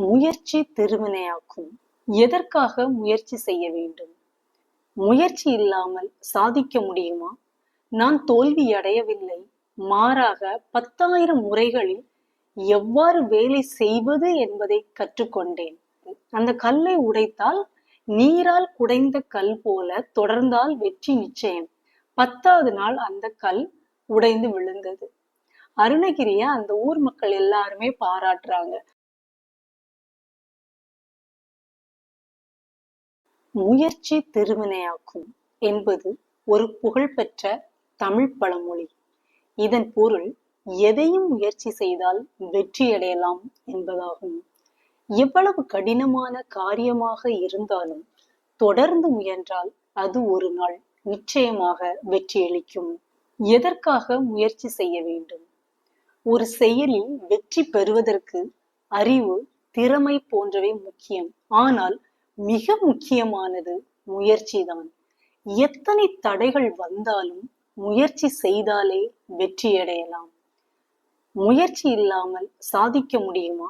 முயற்சி திருவினையாக்கும். எதற்காக முயற்சி செய்ய வேண்டும்? முயற்சி இல்லாமல் சாதிக்க முடியுமா? நான் தோல்வி அடையவில்லை. மாறாக பத்தாயிரம் முறைகளில் எவ்வாறு வேலை செய்வது என்பதை கற்றுக்கொண்டேன். அந்த கல்லை உடைத்தால் நீரால் குடைந்த கல் போல தொடர்ந்தால் வெற்றி நிச்சயம். பத்தாவது நாள் அந்த கல் உடைந்து விழுந்தது. அருணகிரிய அந்த ஊர் மக்கள் எல்லாருமே பாராட்டுறாங்க. முயற்சி திருவினையாக்கும் என்பது ஒரு புகழ்பெற்ற தமிழ் பழமொழி. இதன் பொருள் எதையும் முயற்சி செய்தால் வெற்றியடையலாம் என்பதாகும். எவ்வளவு கடினமான காரியமாக இருந்தாலும் தொடர்ந்து முயன்றால் அது ஒரு நாள் நிச்சயமாக வெற்றியளிக்கும். எதற்காக முயற்சி செய்ய வேண்டும்? ஒரு செயலில் வெற்றி பெறுவதற்கு அறிவு திறமை போன்றவை முக்கியம். ஆனால் மிக முக்கியமானது முயற்சி தான் எத்தனை தடைகள் வந்தாலும் முயற்சி செய்தாலே வெற்றியடையலாம் முயற்சி இல்லாமல் சாதிக்க முடியுமா?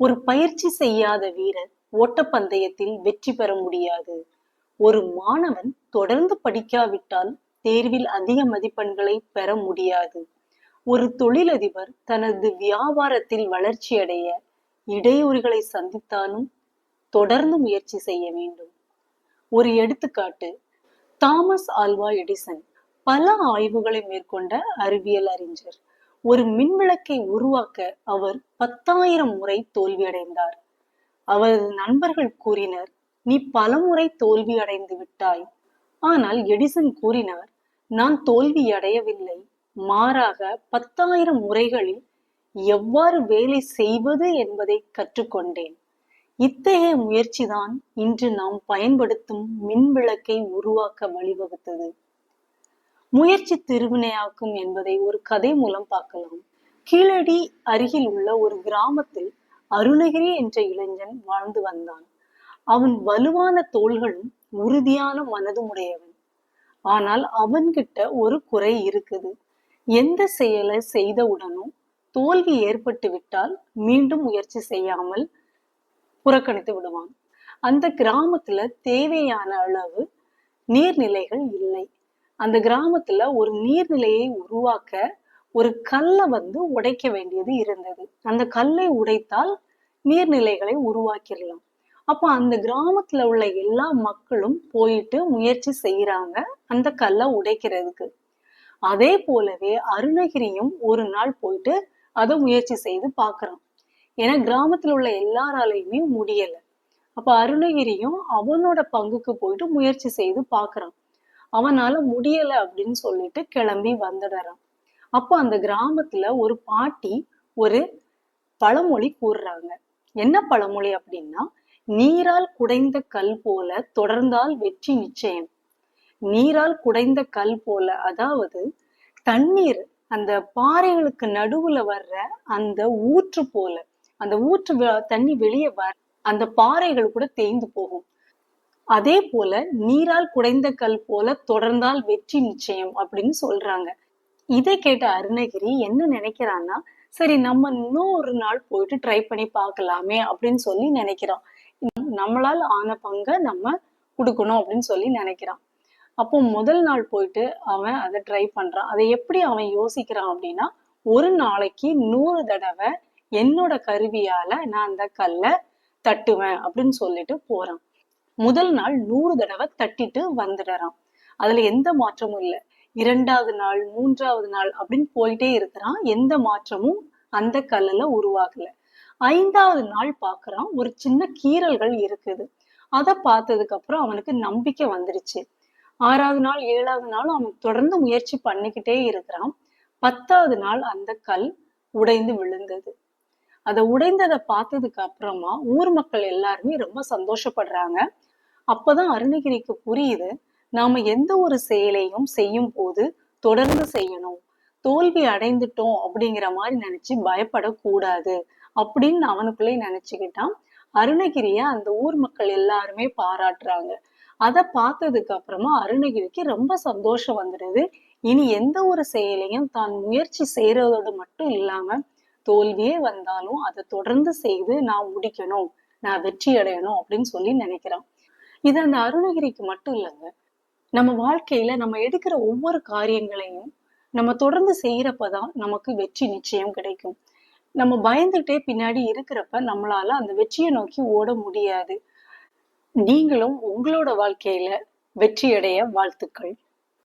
ஒரு பயிற்சி செய்யாத வீரர் ஓட்டப்பந்தயத்தில் வெற்றி பெற முடியாது. ஒரு மாணவன் தொடர்ந்து படிக்காவிட்டால் தேர்வில் அதிக மதிப்பெண்களை பெற முடியாது. ஒரு தொழிலதிபர் தனது வியாபாரத்தில் வளர்ச்சியடைய இடையூறுகளை சந்தித்தாலும் தொடர்ந்து முயற்சி செய்ய வேண்டும். ஒரு எடுத்துக்காட்டு தாமஸ் ஆல்வா எடிசன் பல ஆய்வுகளை மேற்கொண்ட அறிவியல் அறிஞர். ஒரு மின்விளக்கை உருவாக்க அவர் பத்தாயிரம் முறை தோல்வியடைந்தார். அவரது நண்பர்கள் கூறினர் நீ பலமுறை தோல்வி அடைந்து விட்டாய். ஆனால் எடிசன் கூறினார் நான் தோல்வி அடையவில்லை. மாறாக பத்தாயிரம் முறைகளில் எவ்வாறு வேலை செய்வது என்பதை கற்றுக்கொண்டேன். இத்தகைய முயற்சிதான் இன்று நாம் பயன்படுத்தும் மின்விளக்கை உருவாக்க வழிவகுத்தது. முயற்சி திருவினையாக்கும் என்பதை ஒரு கதை மூலம் பார்க்கலாம். கீழடி அருகில் உள்ள ஒரு கிராமத்தில் அருணகிரி என்ற இளைஞன் வாழ்ந்து வந்தான். அவன் வலுவான தோள்களும் உறுதியான மனதும் உடையவன். ஆனால் அவன்கிட்ட ஒரு குறை இருக்குது. எந்த செயலை செய்தவுடனும் தோல்வி ஏற்பட்டு விட்டால் மீண்டும் முயற்சி செய்யாமல் புறக்கணித்து விடுவான். அந்த கிராமத்துல தேவையான அளவு நீர்நிலைகள் இல்லை. அந்த கிராமத்துல ஒரு நீர்நிலையை உருவாக்க ஒரு கல்லை வந்து உடைக்க வேண்டியது இருந்தது. அந்த கல்லை உடைத்தால் நீர்நிலைகளை உருவாக்கிடலாம். அப்போ அந்த கிராமத்துல உள்ள எல்லா மக்களும் போயிட்டு முயற்சி செய்யறாங்க அந்த கல்லை உடைக்கிறதுக்கு. அதே போலவே அருணகிரியும் ஒரு நாள் போயிட்டு அதை முயற்சி செய்து பாக்குறோம் ஏன்னா கிராமத்துல உள்ள எல்லாராலையுமே முடியல. அப்ப அருணகிரியும் அவனோட பங்குக்கு போயிட்டு முயற்சி செய்து பாக்குறான். அவனால முடியல அப்படின்னு சொல்லிட்டு கிளம்பி வந்துடுறான். அப்போ அந்த கிராமத்துல ஒரு பாட்டி ஒரு பழமொழி கூறுறாங்க. என்ன பழமொழி அப்படின்னா நீரால் குடைந்த கல் போல தொடர்ந்தால் வெற்றி நிச்சயம். நீரால் குடைந்த கல் போல அதாவது தண்ணீர் அந்த பாறைகளுக்கு நடுவுல வர்ற அந்த ஊற்று போல. அந்த ஊற்று தண்ணி வெளியே வர அந்த பாறைகள் கூட தேய்ந்து போகும். அதே போல நீரால் குடைந்த கல் போல தொடர்ந்தால் வெற்றி நிச்சயம் அப்படின்னு சொல்றாங்க. இதை கேட்ட அருணகிரி என்ன நினைக்கிறான்னா சரி நம்ம இன்னும் ஒரு நாள் போயிட்டு ட்ரை பண்ணி பார்க்கலாமே அப்படின்னு சொல்லி நினைக்கிறான். நம்மளால் ஆன பங்கை நம்ம கொடுக்கணும் அப்படின்னு சொல்லி நினைக்கிறான். அப்போ முதல் நாள் போயிட்டு அவன் அதை ட்ரை பண்றான். அதை எப்படி அவன் யோசிக்கிறான் அப்படின்னா ஒரு நாளைக்கு நூறு தடவை என்னோட கருவியால நான் அந்த கல்லை தட்டுவேன் அப்படின்னு சொல்லிட்டு போறான். முதல் நாள் நூறு தடவை தட்டிட்டு வந்துடுறான். அதுல எந்த மாற்றமும் இல்லை. இரண்டாவது நாள் மூன்றாவது நாள் அப்படின்னு போயிட்டே இருக்கிறான். எந்த மாற்றமும் அந்த கல்லுல உருவாகல. ஐந்தாவது நாள் பாக்குறான். ஒரு சின்ன கீறல்கள் இருக்குது. அதை பார்த்ததுக்கு அப்புறம் அவனுக்கு நம்பிக்கை வந்துருச்சு. ஆறாவது நாள் ஏழாவது நாள் அவன் தொடர்ந்து முயற்சி பண்ணிக்கிட்டே இருக்கிறான். பத்தாவது நாள் அந்த கல் உடைந்து விழுந்தது. அதை உடைந்ததை பார்த்ததுக்கு அப்புறமா ஊர் மக்கள் எல்லாருமே ரொம்ப சந்தோஷப்படுறாங்க. அப்பதான் அருணகிரிக்கு புரியுது நாம எந்த ஒரு செயலையும் செய்யும் போது தொடர்ந்து செய்யணும் தோல்வி அடைந்துட்டோம் அப்படிங்கிற மாதிரி நினைச்சு பயப்படக்கூடாது அப்படின்னு அவனுக்குள்ளே நினைச்சுக்கிட்டான். அருணகிரிய அந்த ஊர் மக்கள் எல்லாருமே பாராட்டுறாங்க. அதை பார்த்ததுக்கு அப்புறமா அருணகிரிக்கு ரொம்ப சந்தோஷம் வந்துடுது. இனி எந்த ஒரு செயலையும் தான் முயற்சி செய்யறதோடு மட்டும் இல்லாம தோல்வியே வந்தாலும் அதை தொடர்ந்து செய்து நான் முடிக்கணும் நான் வெற்றி அடையணும் அப்படின்னு சொல்லி நினைக்கிறான் இது அந்த அருணகிரிக்கு மட்டும் இல்லைங்க. நம்ம வாழ்க்கையில நம்ம எடுக்கிற ஒவ்வொரு காரியங்களையும் நம்ம தொடர்ந்து செய்யறப்பதான் நமக்கு வெற்றி நிச்சயம் கிடைக்கும். நம்ம பயந்துட்டே பின்னாடி இருக்கிறப்ப நம்மளால அந்த வெற்றியை நோக்கி ஓட முடியாது. நீங்களும் உங்களோட வாழ்க்கையில வெற்றி அடைய வாழ்த்துக்கள்.